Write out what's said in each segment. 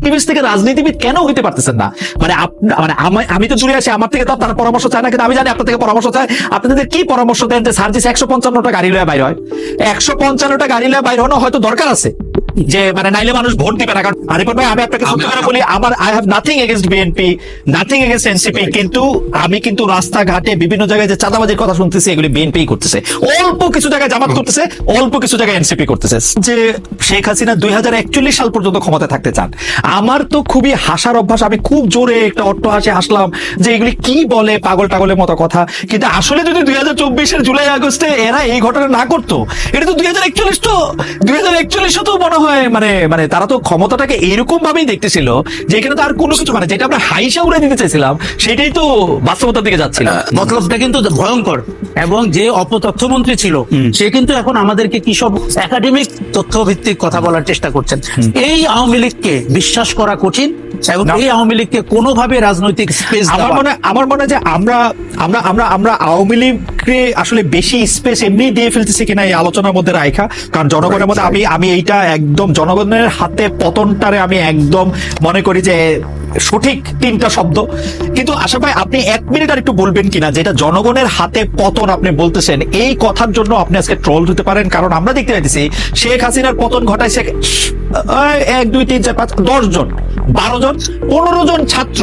Activist থেকে রাজনীতিবিদ কেন হইতে পারতেছেন না? মানে মানে আমি- তো জুড়ে আছি, আমার থেকে তো তার পরামর্শ চায় না, কিন্তু আমি জানি আপনার থেকে পরামর্শ চায়। আপনাদের কি পরামর্শ দেন যে সার্জিস একশো পঞ্চান্নটা গাড়ি লয়ে বাইর হয়? একশো পঞ্চান্নটা গাড়ি লয়ে বাইর হনো হয়তো দরকার আছে। যে মানে নাইলে মানুষ ভোট দিবে না, কারণ ভাই আমি আপনাকে সত্যি করে বলি আমার I have nothing against BNP nothing against NCP কিন্তু আমি কিন্তু রাস্তাঘাটে বিভিন্ন জায়গায় যে চাঁদাবাজির কথা শুনতেছি এগুলি বিএনপি করতেছে। অল্প কিছু জায়গায় জামাত করতেছে অল্প কিছু জায়গায় এনসিপি করতেছে। যে শেখ হাসিনা দুই সাল পর্যন্ত ক্ষমতায় থাকতে চান আমার তো খুবই হাসার অভ্যাস আমি খুব জোরে একটা অট্ট হাসি হাসলাম যে এগুলি কি বলে পাগল টাগলের মতো কথা। কিন্তু আসলে যদি দুই হাজার চব্বিশের জুলাই আগস্টে এরা এই ঘটনা না করতো এটা তো দুই হাজার একচল্লিশ তো দুই হাজার একচল্লিশে তো মনে হয় মানে মানে তারা তো ক্ষমতাটাকে এরকম ভাবেই দেখতেছিল যে এখানে তো আর কোনো কিছু মানে যেটা আমরা হাইসা উড়ে দিতে চাইছিলাম সেটাই তো বাস্তবতার দিকে যাচ্ছিল। মতলবটা কিন্তু ভয়ঙ্কর। এবং যে অপতথ্যমন্ত্রী ছিল সে কিন্তু এখন আমাদেরকে কি সব একাডেমিক তথ্য ভিত্তিক কথা বলার চেষ্টা করছেন। এই আওয়ামী লীগকে বিশ্বাস করা কঠিন এবং এই আওয়ামী লীগকে কোনোভাবে রাজনৈতিক স্পেস আমার মনে আমার মনে হয় যে আমরা আমরা আমরা আমরা আওয়ামী লীগকে আসলে বেশি স্পেস এমনি দিয়ে ফেলতেছি কিনা এই আলোচনার মধ্যে রাখা কারণ জনগণের মধ্যে আমি আমি এইটা একদম, জনগণের হাতে পতনটারে আমি একদম মনে করি যে সঠিক তিনটা শব্দ। কিন্তু আশা ভাই, আপনি এক মিনিট আর একটু বলবেন কিনা যেটা জনগণের হাতে পতন আপনি বলতেছেন, এই কথার জন্য আপনি আজকে ট্রোল হতে পারেন। কারণ আমরা দেখতে পাইতেছি, শেখ হাসিনার পতন ঘটাইছে এক, দুই, তিন, চার, পাঁচ, দশ জন, বারো জন, পনেরো জন ছাত্র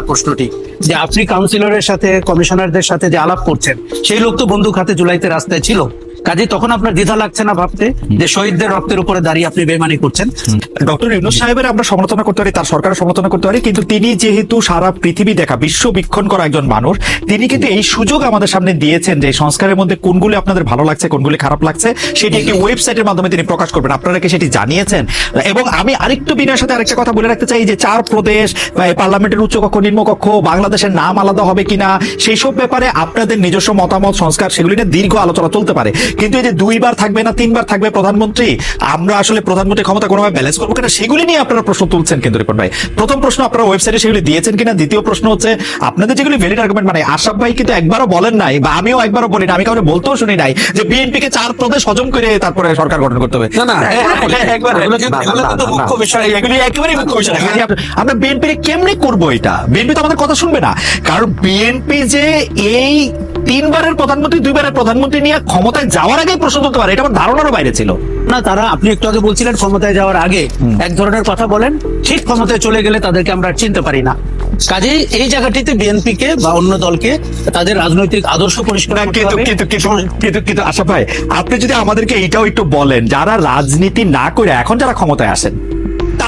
নৈতিকতার প্রশ্নটি যে আপনি কাউন্সিলরের সাথে কমিশনারদের সাথে যে আলাপ করছেন, সেই লোক তো বন্দুক হাতে জুলাইতে রাস্তায় ছিল। কাজে তখন আপনার দ্বিধা লাগছে না ভাবতে যে শহীদদের রক্তের উপরে দাঁড়িয়ে আপনি বেমানি করছেন? ডক্টর ইউনুস সাহেবের আমরা সমালোচনা করতে পারি তার সরকারের সমালোচনা করতে পারি কিন্তু তিনি যেহেতু সারা পৃথিবী দেখা বিশ্ব বীক্ষণ করা একজন মানুষ তিনি কিন্তু এই সুযোগ আমাদের সামনে দিয়েছেন যে সংস্কারের মধ্যে কোনগুলি আপনাদের ভালো লাগছে কোনগুলি খারাপ লাগছে সেটি একটি ওয়েবসাইটের মাধ্যমে তিনি প্রকাশ করবেন। আপনারা কি সেটি জানিয়েছেন? এবং আমি আরেকটু বিনয়ের সাথে আরেকটা কথা বলে রাখতে চাই যে চার প্রদেশ পার্লামেন্টের উচ্চকক্ষ নিম্নকক্ষ বাংলাদেশের নাম আলাদা হবে কিনা সেই সব ব্যাপারে আপনাদের নিজস্ব মতামত সংস্কার সেগুলি নিয়ে দীর্ঘ আলোচনা চলতে পারে। কিন্তু এই যে দুইবার থাকবে না তিনবার থাকবে প্রধানমন্ত্রী আমরা আসলে প্রধানমন্ত্রী ক্ষমতা কোনোভাবে ব্যালেন্স করব কিনা সেগুলি নিয়ে আপনারা প্রশ্ন তুলছেন কিন্তু রিপন ভাই। প্রথম প্রশ্ন আপনারা ওয়েবসাইটে সেগুলি দিয়েছেন কিনা দ্বিতীয় প্রশ্ন হচ্ছে আপনাদের যেগুলি ভ্যালিড আর্গুমেন্ট মানে আশরাফ ভাই কিন্তু একবারও বলেন নাই বা আমিও একবারও বলি না আমি কাউকে বলতেও শুনি নাই যে বিএনপি কে চার প্রদেশ হজম করে তারপরে সরকার গঠন করতে হবে। না, না, মুখ্য বিষয়। এগুলি একেবারেই মুখ্য বিষয়। আমরা বিএনপি কেমনে করব এটা? বিএনপি তো আমাদের কথা শুনবে না। কারণ বিএনপি যে এই তিনবারের প্রধানমন্ত্রী দুইবারের প্রধানমন্ত্রী নিয়ে ক্ষমতায় যাওয়ার আগেই প্রশ্ন তুলতে পারে। এটা আমার ধারণারও বাইরে ছিল। না তারা আপনি একটু আগে বলছিলেন ক্ষমতায় যাওয়ার আগে। এক ধরনের কথা বলেন ঠিক ক্ষমতায় চলে গেলে তাদেরকে আমরা চিনতে পারি না। কাজেই এই জায়গাটিতে বিএনপি কে বা অন্য দলকে তাদের রাজনৈতিক আদর্শ পরিষ্কার আশা ভাই আপনি যদি আমাদেরকে এইটাও একটু বলেন যারা রাজনীতি না করে এখন যারা ক্ষমতায় আসেন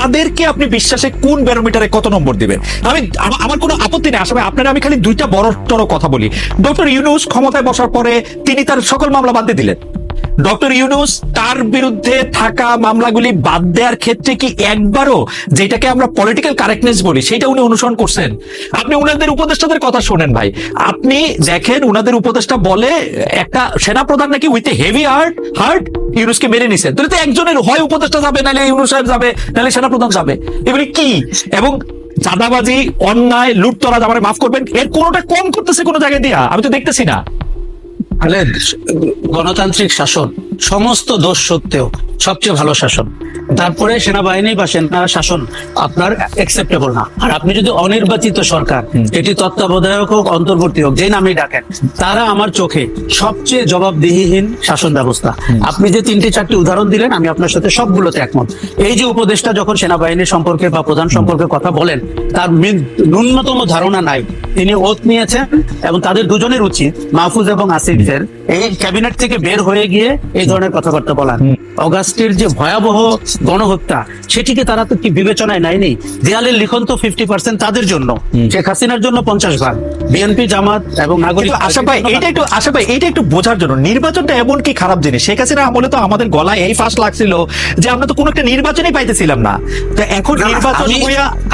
তাদেরকে আপনি বিশ্বাসে কোন ব্যারোমিটারে কত নম্বর দিবেন? আমি আমার কোনো আপত্তি নেই আসবে আপনারা আমি খালি দুইটা বড় কথা বলি। ডক্টর ইউনুস ক্ষমতায় বসার পরে তিনি তার সকল মামলা বাদ দিয়ে দিলেন। ডক্টর ইউনুস, তার বিরুদ্ধে থাকা মামলাগুলি বাদ দেওয়ার ক্ষেত্রে কি একবারও যেটাকে আমরা পলিটিক্যাল কারেক্টনেস বলি, সেটা উনি অনুসরণ করছেন? আপনি উনাদের উপদেষ্টাদের কথা শোনেন ভাই। আপনি দেখেন উনাদের উপদেষ্টা বলে একটা সেনাপ্রধান নাকি উইথ হেভি হার্ট হার্ট ইউনুসকে মেনে নিছেন তাহলে তো একজনের হয় উপদেষ্টা যাবে, নাহলে ইউনুস সাহেব যাবে, নাহলে সেনাপ্রধান যাবে। এগুলি কি? এবং চাঁদাবাজি, অন্যায়, লুটতরাজ আমার মাফ করবেন, এর কোনোটা কম করতেছে কোনো জায়গায় দিয়া? আমি তো দেখতেছি না। তাহলে গণতান্ত্রিক শাসন সমস্ত দোষ সত্ত্বেও সবচেয়ে ভালো শাসন। তারপরে সেনাবাহিনী বা সেনা শাসন আপনার অ্যাকসেপ্টেবল না। আর আপনি যদি অনির্বাচিত সরকার এটি তত্ত্বাবধায়ক হোক অন্তর্বর্তী হোক যে নামই ডাকেন তারা আমার চোখে সবচেয়ে জবাবদিহিহীন শাসন ব্যবস্থা। আপনি যে তিনটি চারটি উদাহরণ দিলেন আমি আপনার সাথে সবগুলোতে একমত। এই যে উপদেষ্টা যখন সেনাবাহিনী সম্পর্কে বা প্রধান সম্পর্কে কথা বলেন তার ন্যূনতম ধারণা নাই। তিনি ওত নিয়েছেন এবং তাদের দুজনের উচিত মাহফুজ এবং আসিফের এই ক্যাবিনেট থেকে বের হয়ে গিয়ে এই ধরনের কথাবার্তা বলার। অগাস্টের যে ভয়াবহ গণহত্যা সেটিকে তারা তো কি বিবেচনায় নেয়নি? দেয়ালের লিখন তো ফিফটি পার্সেন্ট তাদের জন্য শেখ হাসিনার জন্য পঞ্চাশ ভাগ। বিএনপি জামাত এবং নাগরিক আশা ভাই এইটা একটু আশা ভাই এইটা একটু বোঝার জন্য নির্বাচনটা এমন কি খারাপ জিনিস? শেখ হাসিনা আমলে তো আমাদের গলায় এই ফাঁস লাগছিল যে আমরা তো কোনো একটা নির্বাচনই পাইতেছিলাম না। তো এখন নির্বাচন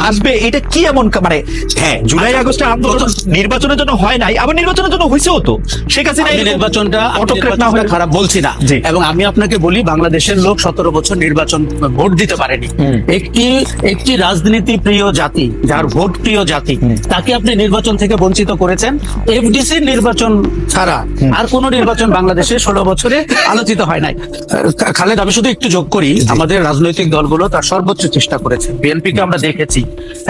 আসবে এটা কি এমন মানে হ্যাঁ জুলাই আগস্টে আন্দোলন নির্বাচনের জন্য হয় নাই আবার নির্বাচনের জন্য হয়েছেও তো। শেখ হাসিনা নির্বাচনটা autocrat না হয়ে খারাপ বলছি না। এবং আমি আপনাকে বলি বাংলাদেশের লোক সতেরো বছর নির্বাচন ভোট দিতে পারেনি। একটি একটি রাজনীতি প্রিয় জাতি যার ভোট প্রিয় জাতি তাকে আপনি নির্বাচন থেকে বঞ্চিত করেছেন। এফডিসি নির্বাচন ছাড়া আর কোন নির্বাচন বাংলাদেশে ষোলো বছরে আলোচিত হয় নাই। খালেদ আমি শুধু একটু যোগ করি আমাদের রাজনৈতিক দলগুলো তার সর্বোচ্চ চেষ্টা করেছে। বিএনপি কে আমরা দেখেছি।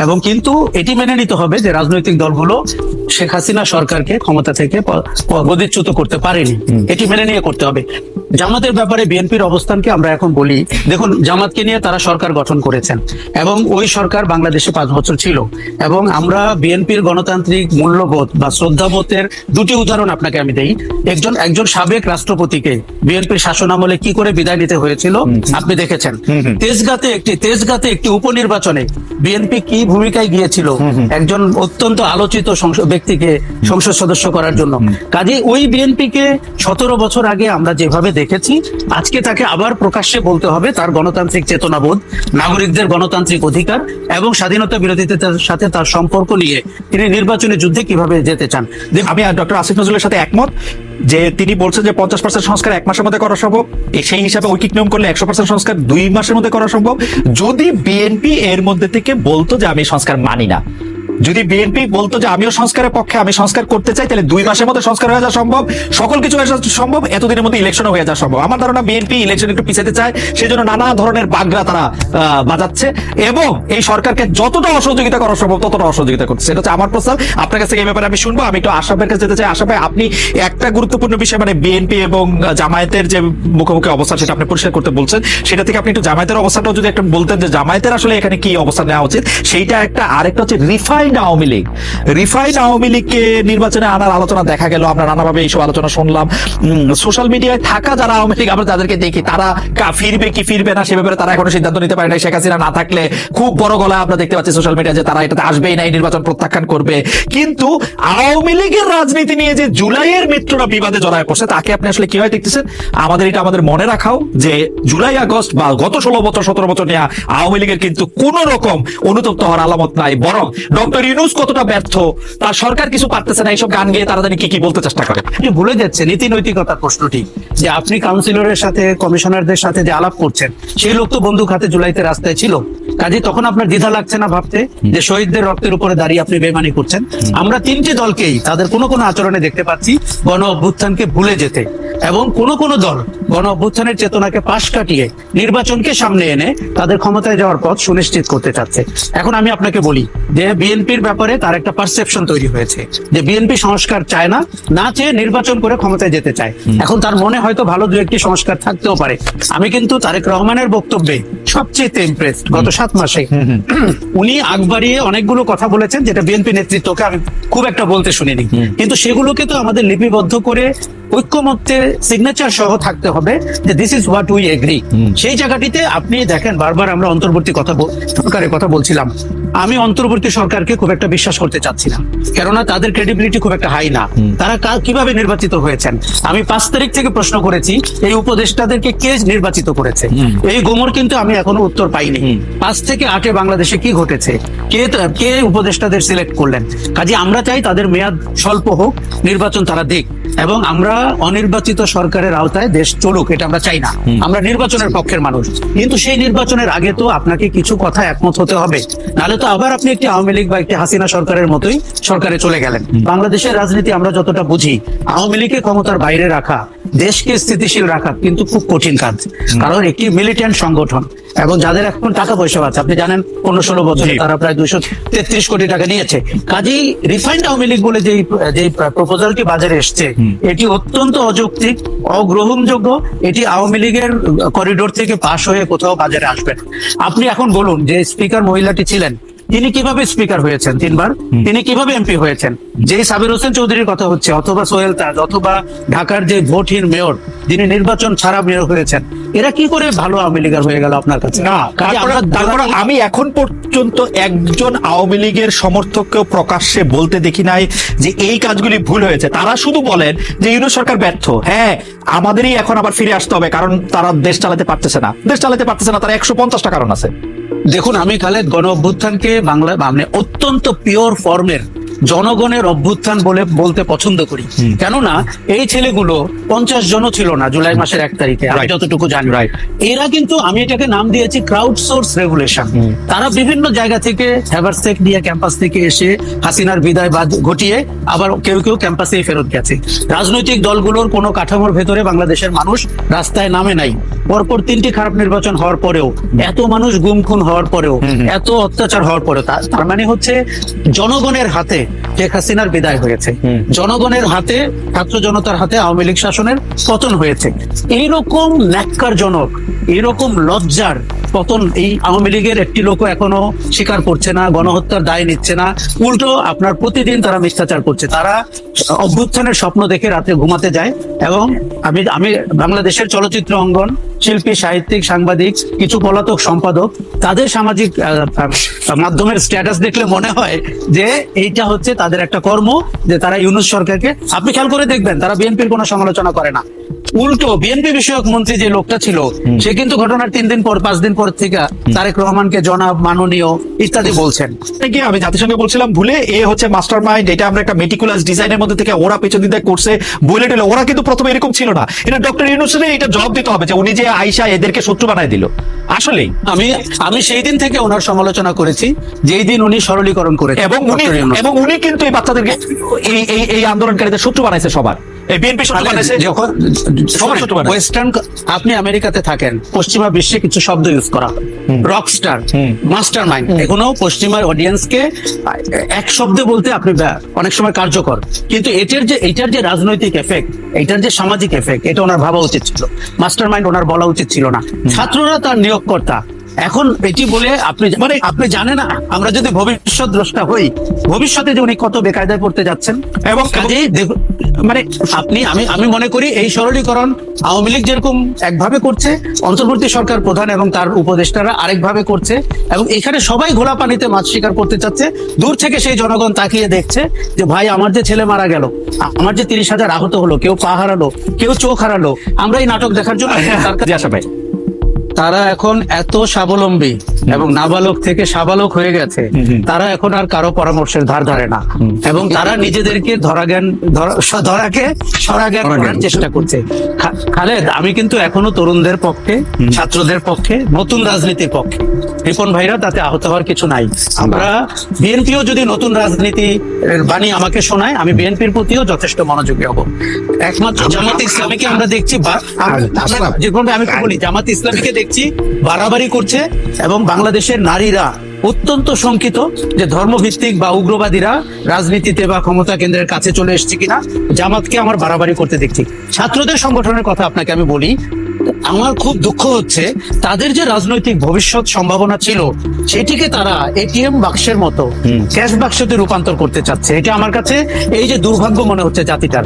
এবং কিন্তু এটি মেনে নিতে হবে যে রাজনৈতিক দলগুলো শেখ হাসিনা সরকারকে ক্ষমতা থেকে গদিচ্যুত করতে পারেনি। এটি মেনে নিয়ে করতে হবে। জামাতের ব্যাপারে বিএনপির অবস্থানকে আমরা এখন বলি দেখুন জামাতকে নিয়ে তারা সরকার গঠন করেছেন এবং ওই সরকার বাংলাদেশে পাঁচ বছর ছিল এবং আমরা বিএনপির গণতান্ত্রিক মূল্যবোধ বা শ্রদ্ধাবোধের দুটি উদাহরণ আপনাকে আমি দেই। একজন একজন সাবেক রাষ্ট্রপতিকে বিএনপির শাসন আমলে কি করে বিদায় নিতে হয়েছিল আপনি দেখেছেন। তেজগাতে একটি তেজগাতে একটি উপনির্বাচনে বিএনপি কি ভূমিকায় গিয়েছিল একজন অত্যন্ত আলোচিত সংসদ ব্যক্তিকে সংসদ সদস্য করার জন্য। কাজে ওই বিএনপিকে সতেরো বছর আগে আমরা যেভাবে দেখেছি। আজকে তাকে আবার প্রকাশ্যে বলতে হবে তার গণতান্ত্রিক চেতনাবোধ, নাগরিকদের গণতান্ত্রিক অধিকার এবং স্বাধীনতা বিরোধীদের সাথে তার সম্পর্ক নিয়ে তিনি নির্বাচনী যুদ্ধে কীভাবে যেতে চান। আমি ডক্টর আসিফ নজরুলের সাথে একমত যে তিনি বলছেন যে পঞ্চাশ পার্সেন্ট সংস্কার এক মাসের মধ্যে করা সম্ভব। সেই হিসাবে ঐকিক নিয়ম করলে একশো পার্সেন্ট সংস্কার দুই মাসের মধ্যে করা সম্ভব। যদি বিএনপি এর মধ্যে থেকে বলতো যে আমি সংস্কার মানি না যদি বিএনপি বলতো যে আমিও সংস্কারের পক্ষে, আমি সংস্কার করতে চাই, তাহলে দুই মাসের মধ্যে সংস্কার হয়ে যাওয়া সম্ভব। সকল কিছু হয়ে যাওয়া সম্ভব, এতদিনের মধ্যে ইলেকশন হয়ে যাওয়া সম্ভব। আমার ধারণা বিএনপি ইলেকশন একটু পিছাতে চায় সেই জন্য নানা ধরনের বাগরা তারা বাজাচ্ছে। এবং এই সরকারকে যতটা অসহযোগিতা করা সম্ভব, ততটা অসহযোগিতা করছে। এটা হচ্ছে আমার প্রস্তাব। আপনার কাছে এই ব্যাপারে আমি শুনব। আমি একটু আশাফের কাছে যেতে চাই। আশাফ আপনি একটা গুরুত্বপূর্ণ বিষয় মানে বিএনপি এবং জামায়াতের যে মুখোমুখি অবস্থা, সেটা আপনি পরিষ্কার করতে বলছেন। সেটা থেকে আপনি একটু জামায়াতের অবস্থাটাও যদি একটু বলতেন যে জামায়াতের আসলে এখানে কি অবস্থা নেওয়া উচিত, সেইটা একটা আরেকটা হচ্ছে রিফাইন্ড আওয়ামী লীগ। রিফাইন্ড আওয়ামী লীগকে নির্বাচনে আনার আলোচনা দেখা গেল, আমরা নানাভাবে এইসব আলোচনা শুনলাম। সোশ্যাল মিডিয়ায় থাকা যারা আওয়ামী লীগ, আমরা দেখি, তারা ফিরবে কি ফিরবে না, সে ব্যাপারে তারা এখনও সিদ্ধান্ত নিতে পারে শেখ হাসিনা না থাকলে খুব বড় গলায় আমরা দেখতে পাচ্ছি সোশ্যাল মিডিয়া যে তারা এটাতে আসবেই না নির্বাচন প্রত্যাখ্যান করবে। কিন্তু আওয়ামী লীগের রাজনীতি নিয়ে যে জুলাইয়ের মিত্ররা বিবাদে জড়ায় পড়ছে, তাকে আপনি আসলে কীভাবে দেখতেছেন? আমাদের এটা আমাদের মনে রাখাও যে জুলাই, আগস্ট বা গত ষোলো বছর, সতেরো বছর নেওয়া আওয়ামী লীগের কিন্তু কোন রকম অনুতপ্ত হওয়ার আলামত নাই, বরং ডক্টর ইউনুস কতটা ব্যর্থ? সরকার কিছু পারতেছে না, এইসব গান তারা জানি কি কি বলতে চেষ্টা করে। ভুলে নীতি নৈতিকতার প্রশ্নটি। যে আপনি কাউন্সিলরের সাথে, কমিশনারদের সাথে যে আলাপ করছেন, সেই লোক তো বন্দুক হাতে জুলাইতে রাস্তায় ছিল। কাজে তখন আপনার দ্বিধা লাগছে না ভাবতে? যে শহীদদের রক্তের উপরে দাঁড়িয়ে আপনি বেমানি করছেন? আমরা তিনটি দলকেই, তাদের কোনো কোনো আচরণে দেখতে পাচ্ছি গণ অভ্যুত্থানকে ভুলে যেতে। এবং কোন কোন দল গণ অভ্যুত্থানের চেতনাকে পাশ কাটিয়ে নির্বাচনকে সামনে এনে তাদের ক্ষমতায় যাওয়ার পথ সুনিশ্চিত করতে চাচ্ছে। এখন আমি আপনাকে বলি যে বিএনপির ব্যাপারে তার একটা পারসেপশন তৈরি হয়েছে যে বিএনপি সংস্কার চায় না না চেয়ে নির্বাচন করে ক্ষমতায় যেতে চায়। এখন তার মনে হয়তো ভালো দু একটি সংস্কার থাকতেও পারে। আমি কিন্তু তারেক রহমানের বক্তব্যে সবচেয়ে ইমপ্রেস গত সাত মাসে উনি আগ বাড়িয়ে অনেকগুলো কথা বলেছেন যেটা বিএনপি নেতৃত্বকে আমি খুব একটা বলতে শুনিনি। কিন্তু সেগুলোকে তো আমাদের লিপিবদ্ধ করে ঐক্যমত্যে সিগনেচার সহ থাকতে হবে যে this is what we agree সেই জায়গাটিতে আপনি দেখেন বারবার আমরা অন্তর্বর্তী কথা সরকারের কথা বলছিলাম। আমি অন্তর্বর্তী সরকারকে খুব একটা বিশ্বাস করতে চাচ্ছি না কেননা তাদের ক্রেডিবিলিটি খুব একটা হাই না। তারা কীভাবে নির্বাচিত হয়েছেন? আমি পাঁচ তারিখ থেকে প্রশ্ন করেছি এই উপদেষ্টাদেরকে কে নির্বাচিত করেছে? এই গোমর কিন্তু আমি এখনও উত্তর পাইনি। পাঁচ থেকে আটে বাংলাদেশে কি ঘটেছে? কে কে উপদেষ্টাদের সিলেক্ট করলেন? কাজে আমরা চাই তাদের মেয়াদ স্বল্প হোক নির্বাচন তারা দিক। এবং আমরা অনির্বাচিত সরকারের আওতায় দেশ চলুক এটা আমরা চাই না। আমরা নির্বাচনের পক্ষের মানুষ। কিন্তু সেই নির্বাচনের আগে তো আপনাকে কিছু কথা একমত হতে হবে। নাহলে তো আবার আপনি একটি আওয়ামী লীগ বা একটি হাসিনা সরকারের মতোই সরকারে চলে গেলেন। বাংলাদেশের রাজনীতি আমরা যতটা বুঝি আওয়ামী লীগকে ক্ষমতার বাইরে রাখা দেশকে স্থিতিশীল রাখা কিন্তু খুব কঠিন কাজ। কারণ একটি মিলিটেন্ট সংগঠন। এবং যাদের এখন টাকা পয়সা আছে আপনি জানেন পনেরো ষোলো বছরে তারা প্রায় দুইশো তেত্রিশ কোটি টাকা নিয়েছে। কাজেই রিফাইন্ড আওয়ামী লীগ বলে যে যে প্রপোজালটি বাজারে এসছে এটি অত্যন্ত অযৌক্তিক অগ্রহণযোগ্য এটি আওয়ামী লীগের করিডোর থেকে পাশ হয়ে কোথাও বাজারে আসবে আপনি এখন বলুন যে স্পিকার মহিলাটি ছিলেন তিনি কীভাবে স্পিকার হয়েছেন তিনবার? তিনি কীভাবে এমপি হয়েছেন? যে সাবির হোসেন চৌধুরীর কথা হচ্ছে অথবা সোহেল তাজ অথবা ঢাকার যে ভোটহীন মেয়র যিনি নির্বাচন ছাড়া মেয়র হয়েছেন এরা কি করে ভালো আওয়ামী লীগার হয়ে গেল আপনার কাছে? আমি এখন পর্যন্ত একজন আওয়ামী লীগের সমর্থককেও প্রকাশ্যে বলতে দেখি নাই যে এই কাজগুলি ভুল হয়েছে। তারা শুধু বলেন যে ইউনুস সরকার ব্যর্থ। হ্যাঁ আমাদেরই এখন আবার ফিরে আসতে হবে কারণ তারা দেশ চালাতে পারতেছে না। দেশ চালাতে পারতেছে না তারা একশো পঞ্চাশটা কারণ আছে। দেখুন আমি খালেদ গণ অভ্যুত্থানকে বাংলা মানে অত্যন্ত পিওর ফর্মের জনগণের অভ্যুত্থান বলে বলতে পছন্দ করি। কেননা এই ছেলেগুলো পঞ্চাশ জনও ছিল না জুলাই মাসের এক তারিখে আমি যতটুকু জানি. এরা কিন্তু আমি এটাকে নাম দিয়েছি ক্রাউড সোর্স রেগুলেশন তারা বিভিন্ন জায়গা থেকে হ্যাভারসেক নিয়ে ক্যাম্পাস থেকে এসে হাসিনার বিদায় বাদ ঘটিয়ে আবার কেউ কেউ ক্যাম্পাসেই ফেরত গেছে। রাজনৈতিক দলগুলোর কোনো কাঠামোর ভেতরে বাংলাদেশের মানুষ রাস্তায় নামে নাই। পরপর তিনটি খারাপ নির্বাচন হওয়ার পরেও এত মানুষ গুম খুন হওয়ার পরেও এত অত্যাচার হওয়ার পরেও তার মানে হচ্ছে জনগণের হাতে শেখ হাসিনার বিদায় হয়েছে। জনগণের হাতে ছাত্র জনতার হাতে আওয়ামী লীগ শাসনের পতন হয়েছে। এইরকম ন্যাক্কারজনক এরকম লজ্জার পতন এই আওয়ামী লীগের একটি লোকও এখনও স্বীকার করছে না গণহত্যার দায় নিচ্ছে না। উল্টো আপনার প্রতিদিন তারা মিথ্যাচার করছে। তারা অভ্যুত্থানের স্বপ্ন দেখে রাতে ঘুমাতে যায় এবং আমি আমি বাংলাদেশের চলচ্চিত্র অঙ্গন শিল্পী, সাহিত্যিক, সাংবাদিক, কিছু পলাতক সম্পাদক, তাদের সামাজিক মাধ্যমের স্ট্যাটাস দেখলে মনে হয় যে এইটা হচ্ছে তাদের একটা কর্ম, যে তারা ইউনুস সরকারকে, আপনি খেয়াল করে দেখবেন, তারা বিএনপির কোনো সমালোচনা করে না। উল্টো বিএনপি বিষয়ক মন্ত্রী যে লোকটা ছিল সে কিন্তু ঘটনার তিন দিন পর পাঁচ দিন পর থেকে তারেক রহমানকে জনাব মাননীয় ইত্যাদি বলছেন। কি আমি জাতিসংঘে বলছিলাম ভুলে এ হচ্ছে মাস্টার মাইন্ড এটা আমরা একটা মেটিকুলাস ডিজাইনের মধ্যে থেকে ওরা পেছন দিতে করছে বলে দিল ওরা কিন্তু প্রথমে এরকম ছিল না। এটা ডক্টর ইউনুসের এটা জবাব দিতে হবে যে উনি যে আইসা এদেরকে শত্রু বানায় দিল। আসলেই। আমি আমি সেই দিন থেকে ওনার সমালোচনা করেছি যেই দিন উনি সরলীকরণ করেছেন এবং উনি এবং উনি কিন্তু এই বাচ্চাদেরকে এই এই এই আন্দোলনকারীদের শত্রু বানাইছে সবার। এই বিএনপি যখন। ওয়েস্টার্ন আপনি আমেরিকাতে থাকেন পশ্চিমা বিশ্বে কিছু শব্দ ইউজ করা। রকস্টার মাস্টার মাইন্ড এখনও পশ্চিমা অডিয়েন্সকে এক শব্দে বলতে আপনি অনেক সময় কার্যকর। কিন্তু এটার যে এটার যে রাজনৈতিক এফেক্ট এটার যে সামাজিক এফেক্ট এটা ওনার ভাবা উচিত ছিল। মাস্টার মাইন্ড ওনার বলা উচিত ছিল না। ছাত্ররা তার নিয়োগকর্তা। এখন এটি বলে আপনি মানে আপনি জানেন না আমরা যদি ভবিষ্যৎ দ্রষ্টা হই ভবিষ্যতে যে উনি কত বেকায়দায় পড়তে যাচ্ছেন। এবং কাজেই দেখুন মানে আপনি আমি আমি মনে করি এই সরলীকরণ আওয়ামী লীগ যেরকম একভাবে করছে অন্তর্বর্তী সরকার প্রধান এবং তার উপদেষ্টারা আরেকভাবে করছে এবং এখানে সবাই ঘোলা পানিতে মাছ শিকার করতে চাচ্ছে দূর থেকে সেই জনগণ তাকিয়ে দেখছে যে ভাই আমার যে ছেলে মারা গেল আমার যে তিরিশ হাজার আহত হলো কেউ পা হারালো কেউ চোখ হারালো আমরা এই নাটক দেখার জন্য জি আশা ভাই। তারা এখন এত স্বাবলম্বী। এবং নাবালক থেকে সাবালক হয়ে গেছে তারা এখন আর কারও পরামর্শের ধার ধারে না। এবং তারা নিজেদেরকে ধরা জ্ঞান ধরাকে সরা জ্ঞান করার চেষ্টা করছে। খালেদ আমি কিন্তু এখনও তরুণদের পক্ষে ছাত্রদের পক্ষে নতুন রাজনীতির পক্ষে। রিপন ভাইরা তাতে আহত হওয়ার কিছু নাই। আমরা বিএনপিও যদি নতুন রাজনীতি বাণী আমাকে শোনায় আমি বিএনপির প্রতিও যথেষ্ট মনোযোগী হব। একমাত্র জামাত ইসলামীকে আমরা দেখছি আমি বলি জামাত ইসলামীকে দেখছি বাড়াবাড়ি করছে এবং বাংলাদেশের নারীরা অত্যন্ত শঙ্কিত যে ধর্মভিত্তিক বা উগ্রবাদীরা রাজনীতিতে বা ক্ষমতা কেন্দ্রের কাছে চলে এসেছে কিনা জামাতকে আমার বাড়াবাড়ি করতে দেখছি। ছাত্রদের সংগঠনের কথা আপনাকে আমি বলি আমার খুব দুঃখ হচ্ছে তাদের যে রাজনৈতিক ভবিষ্যৎ সম্ভাবনা ছিল সেটিকে তারা এটিএম বাক্সের মতো ক্যাশ বাক্সতে রূপান্তর করতে চাচ্ছে। এটা আমার কাছে এই যে দুর্ভাগ্য মনে হচ্ছে জাতিটার।